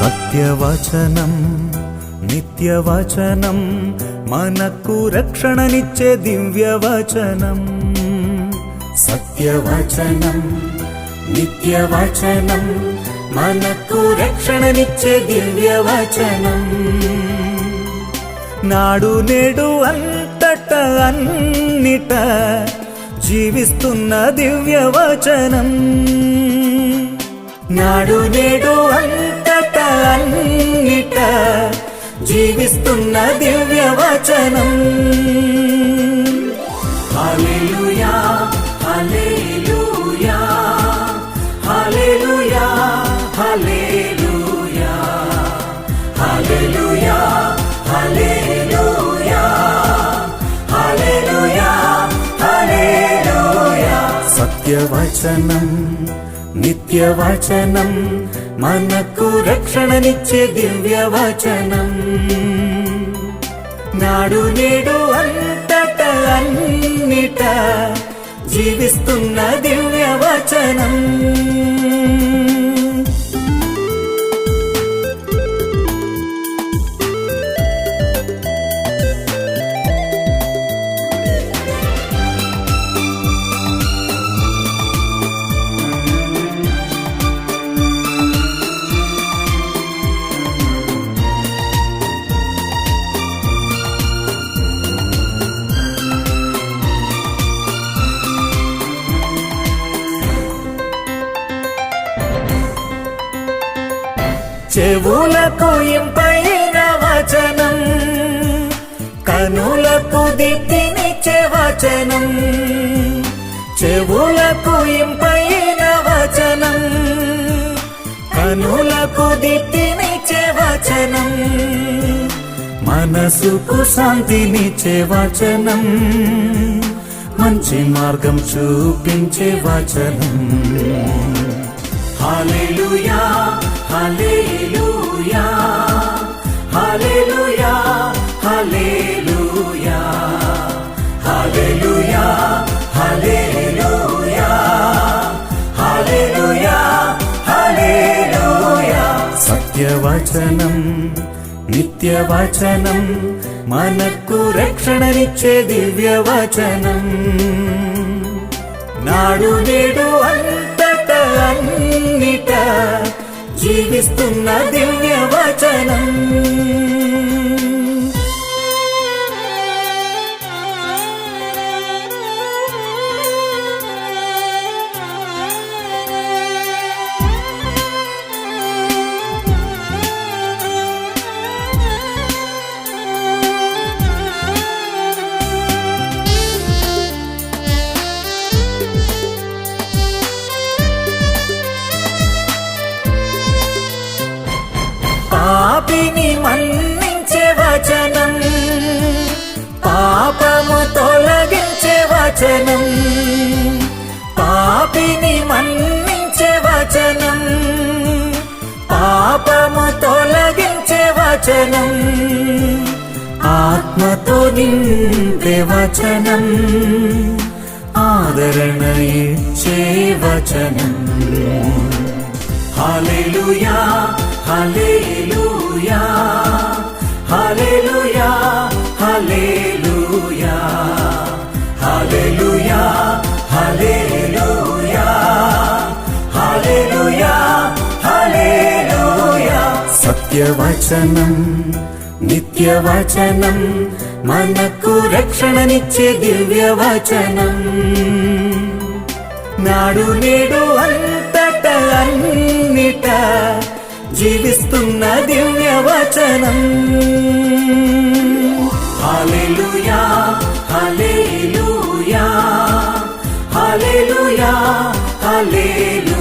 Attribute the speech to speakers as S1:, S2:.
S1: సత్యవచనం నిత్యవచనం మనకు రక్షణనిచ్చే దివ్యవచనం. సత్యవచనం నిత్యవచనం మనకు రక్షణనిచ్చే దివ్యవచనం. నాడు నేడు అంతట అన్నిట జీవిస్తున్న దివ్యవచనం. నాడు నేడు అంత అన్నిట జీవిస్తున్న దివ్యవచనం. హల్లెలూయా హల్లెలూయా హల్లెలూయా హల్లెలూయా హల్లెలూయా హల్లెలూయా హల్లెలూయా హల్లెలూయా. సత్యవచనం నిత్యవచనం మనకు రక్షణనిచ్చే దివ్యవచనం. నాడు నేడు అంతట అన్నిట జీవిస్తున్న దివ్యవచనం. చెవులకు ఇంపైన వచనం కనులకు దిప్తినిచ్చే వచనం చెవులకు ఇంపైన వచనం కనులకు దిప్తినిచ్చే వచనం మనసుకు శాంతినిచ్చే వచనం మంచి మార్గం చూపించే వచనం. హాలేలుయా హల్లెలూయా హల్లెలూయా హల్లెలూయా హల్లెలూయా హల్లెలూయా హల్లెలూయా హల్లెలూయా. సత్యవచనం నిత్యవచనం మనకు రక్షణనిచ్చే దివ్యవచనం. నాడు నేడు వినిపిస్తున్న దివ్యవచనం. వచనం. పాపిని మన్నించే వచనం. పాపము తొలగించే వచనం. ఆత్మతో నింపే వచనం. ఆదరణ ఇచ్చే వచనం. హల్లెలూయా హల్లెలూయా హల్లెలూయా హల్లెలూయా. నిత్యవచనం నిత్యవచనం మనకు రక్షణ రక్షణనిచ్చే దివ్యవచనం. నాడు నేడు అంతట జీవిస్తున్న దివ్యవచనం. Hallelujah hallelujah hallelujah హాలేలు